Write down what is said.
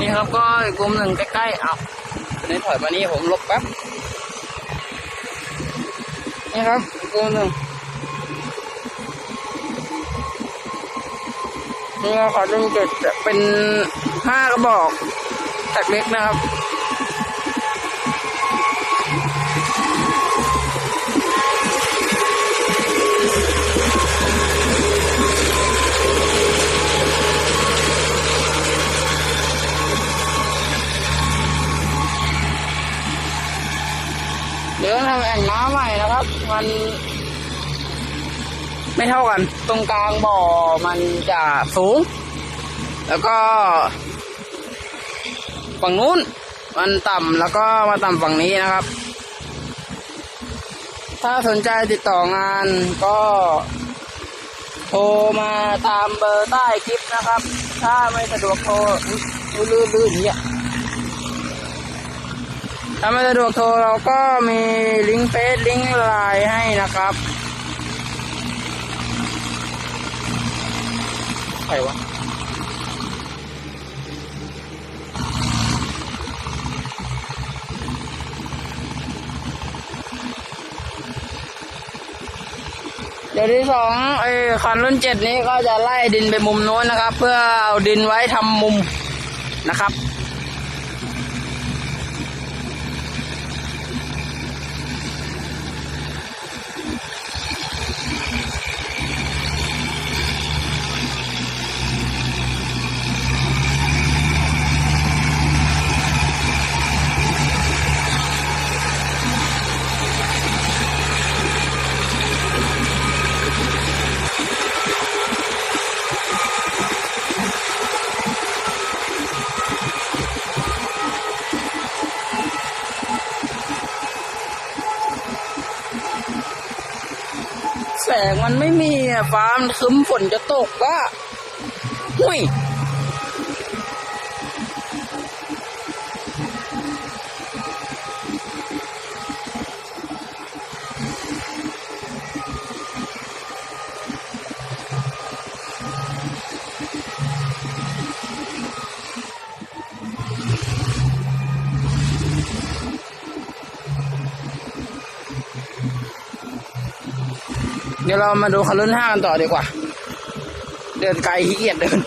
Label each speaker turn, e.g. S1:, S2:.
S1: นี่ครับก็อีกลุ่มหนึ่งใกล้ๆเอาวนี่ถอยมานี่ผมหลบแป๊บนี่ครับอีกลุ่มหนึ่งนี่เราขอดึงเกิดจะเป็นห้ากระบอกแตกเล็กนะครับ เดี๋ยวทำแอ่งน้ำใหม่นะครับ มัน ไม่เท่ากัน ตรงกลางบ่อมันจะสูง แล้วก็ฝั่งนู้น มันต่ำแล้วก็มาต่ำฝั่งนี้นะครับ ถ้าสนใจติดต่องานก็โทรมาตามเบอร์ใต้คลิปนะครับ ถ้าไม่สะดวกโทรลื่นลื่นเนี่ย ถ้าไม่สะดวกโทรเราก็มีลิงก์เฟซลิงก์ไลน์ให้นะครับใครวะเดี๋ยวที่สองไอ้คันรุ่นเจ็ดนี้ก็จะไล่ดินไปมุมโน้นนะครับ เพื่อเอาดินไว้ทำมุมนะครับ แสงมันไม่มีอะฟ้ามันครึ้มฝนจะตกก็ หุ้ย เดี๋ยวเรามาดูคันรุ่นห้ากันต่อดีกว่า เดินไกลขี้เกียจเดิน